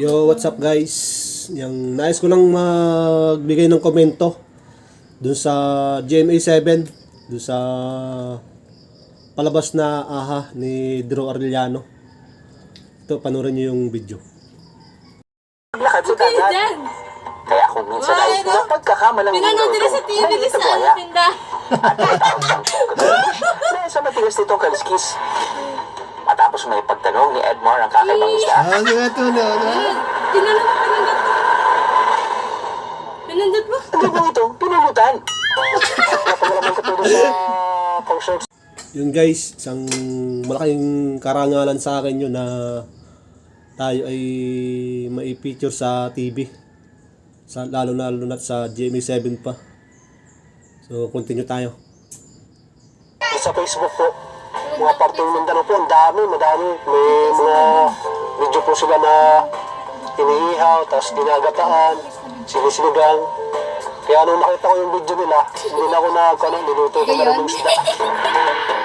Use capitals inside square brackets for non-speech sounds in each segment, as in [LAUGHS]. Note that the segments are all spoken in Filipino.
Yo, what's up guys? Yang nais ko lang magbigay ng komento dun sa GMA 7, dun sa palabas na aha ni Drew Arellano. Ito, panoorin niyo yung video. Lakad sa dagat. dyan. Kaya kung minsan Wala, ay no? napagkakamalang Pinanood nila sa TV di na ano tinda. dahil [LAUGHS] sa matigas nitong kaliskis. Matapos may pagtanong ni Edmar ang kakaibang isda, Ah, ba ito na? Pinanood mo pinindot. Pinindot mo? ang ganda nito, pinulutan. Napagalaman ko tulad sa pang-shorts Yun guys, isang malaking karangalan sa akin yun na tayo ay mai-feature sa TV. Sa, lalo na lalo na sa GMA 7 pa. So, continue tayo. sa Facebook po. Mga parteng Mindanao po, ang dami, madami. May mga video po sila na iniihaw, tapos dinagataan, sinisinigang. Kaya nung nakita ko yung video nila, hindi na ako na, ano, niluto ko na yung isda.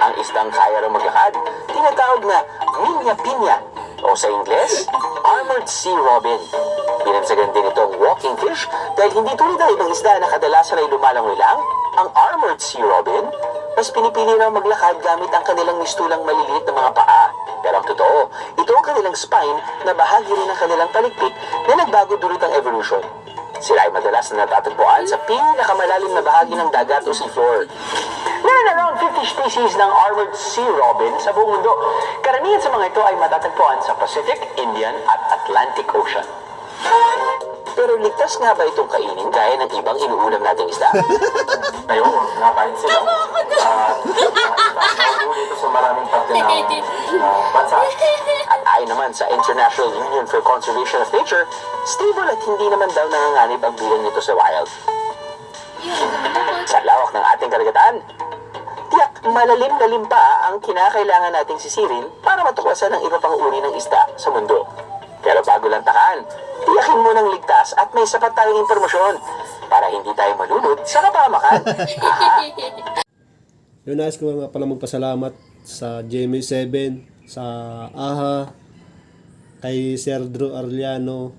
Ang isdang kaya rin maglakad, tinatawag na Minya Pinya, o sa Ingles, Armored Sea Robin. Binansagan din itong walking fish dahil hindi tulad ng ibang isda na kadalasan ay lumalangoy lang, ang Armored Sea Robin, mas pinipili raw maglakad gamit ang kanilang mistulang maliliit na mga paa. Pero ang totoo, ito ang kanilang spine na bahagi rin ng kanilang palikpik na nagbago dulot ang evolution. Sila ay madalas na natatagpuan sa pinakamalalim na bahagi ng dagat o seafloor. Meron around 50 species ng armored sea robin sa buong mundo. Karamihan sa mga ito ay matatagpuan sa Pacific, Indian at Atlantic Ocean. Pero ligtas nga ba itong kainin gaya ng ibang inuulam nating isda? [LAUGHS] Tayo, nakain sila. At dito sa maraming parte ng ah, bansa. [LAUGHS] At ayon naman sa International Union for Conservation of Nature, stable at hindi naman daw nanganganib ang bilang nito sa wild. Sa lawak ng ating karagatan, tiyak malalim-lalim pa ang kinakailangan nating sisirin para matuklasan ang iba pang uri ng isda sa mundo. Takan, tiyakin mo ng ligtas at may sapat tayong impormasyon para hindi tayo malunod sa kapamakan. [LAUGHS] Yun, nais ko nga pala magpasalamat sa GMA 7, sa AHA, kay Sir Drew Arellano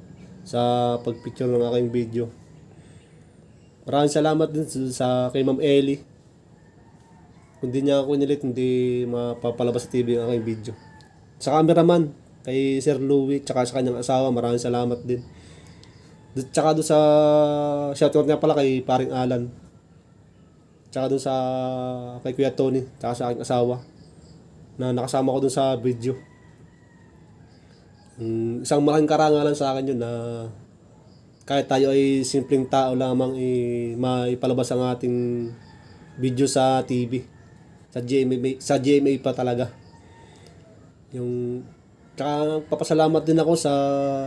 sa pagpicture ng aking video. Maraming salamat din sa, sa kay Ma'am Ellie. Kung di niya ako nilit, hindi mapapalabas sa TV ang aking video. Sa cameraman, kay Sir Louie, tsaka sa kanyang asawa, maraming salamat din. Tsaka doon sa shoutout niya pala kay paring Alan. Tsaka doon sa kay Kuya Tony, tsaka sa aking asawa na nakasama ko doon sa video. Mm, isang malaking karangalan sa akin yun na kahit tayo ay simpleng tao lamang i maipalabas ang ating video sa TV. Sa GMA, sa GMA pa talaga. Yung tsaka papasalamat din ako sa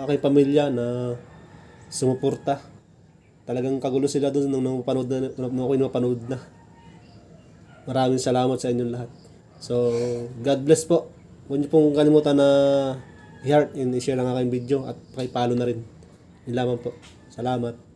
aking pamilya na sumuporta. Talagang kagulo sila doon nung, nung panood na nung ako napanood na. Maraming salamat sa inyong lahat. So, God bless po. Huwag niyo pong kalimutan na i-heart and i-share ang aking video at pakipalo na rin. Yun lamang po. Salamat.